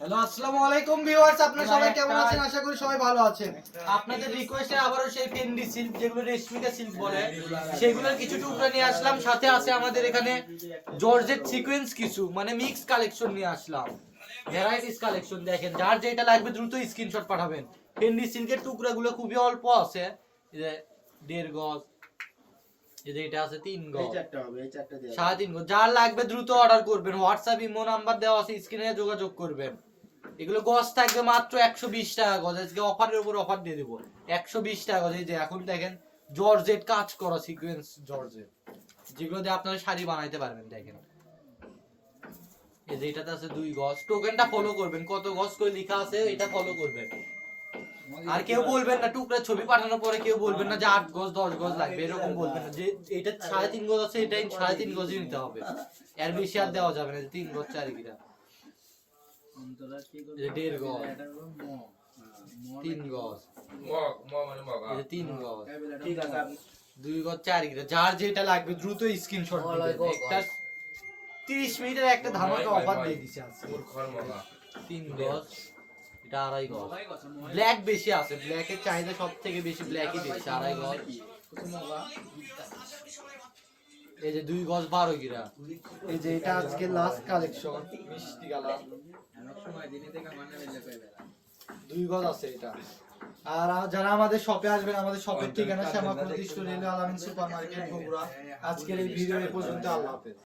Hello আসসালামু আলাইকুম viewers আপনারা সবাই কেমন আছেন? আশা করি সবাই ভালো আছেন। আপনাদের রিকোয়েস্টে আবারও সেই ফেন্ডি সিল্ক যেগুলো রেশমিকা সিল্ক বলে সেগুলোর কিছু টুকরা নিয়ে আসলাম। সাথে আছে আমাদের এখানে জর্জেট সিকোয়েন্স কিছু মানে মিক্স কালেকশন নিয়ে আসলাম। ভ্যারাইটিস কালেকশন দেখেন যার যেটা লাগবে দ্রুত স্ক্রিনশট পাঠাবেন। ফেন্ডি সিল্কের টুকরাগুলো খুবই অল্প আছে। দেড় গজ যে এটা আছে তিন সাড়ে তিন গজ যার লাগবে দ্রুত অর্ডার করবেন। হোয়াটসঅ্যাপ ইমো নাম্বার দেওয়া আছে স্ক্রিনে যোগাযোগ করবেন। এগুলো গজ থাকবে মাত্র একশো বিশ টাকা গজ। আজকে অফারের উপর অফার দিয়ে দেবো। একশো বিশ টাকা গজ। এই যে এখন দেখেন, জর্জেট কাজ করা সিকোয়েন্স জর্জেট। যেগুলো দিয়ে আপনারা শাড়ি বানাইতে পারবেন, দেখেন। এই যে এটাতে আছে দুই গজ। টোকেনটা ফলো করবেন। কত গজ করে লেখা আছে, এটা ফলো করবেন। আর কেউ বলবেন না, টুকরা ছবি পাঠানোর পরে কেউ বলবেন না যে আট গজ, দশ গজ লাগবে, এরকম বলবেন না। যে এটা সাড়ে তিন গজ আছে, এটাই সাড়ে তিন গজই নিতে হবে। এর বেশি আর দেওয়া যাবে না, তিন গজ চারি কিনা দেড় গজ। তিন গজ। মানে মগ এই যে তিন গজ। ঠিক আছে দুই গজ চারি কিনা যার যেটা লাগবে দ্রুত স্ক্রিনশট একটা তিরিশ মিনিটের একটা ধামাকা অফার দিয়ে দিছে আজকে। তিন গজ এটা আড়াই গজ। ব্ল্যাক বেশি আছে। ব্ল্যাকের চাহিদা সব থেকে বেশি ব্ল্যাকই দেখছে আড়াই গজ। এই যে দুই গজ বারো গিরা এই যে এটা আজকে লাস্ট কালেকশন মিষ্টি গালা দুই গজ আছে এটা। আর যারা আমাদের শপে আসবেন আমাদের শপের ঠিকানা Shyamakundi railway Alamin super market Bogura. আজকের এই ভিডিও এ পর্যন্ত আল্লাহ হাফেজ।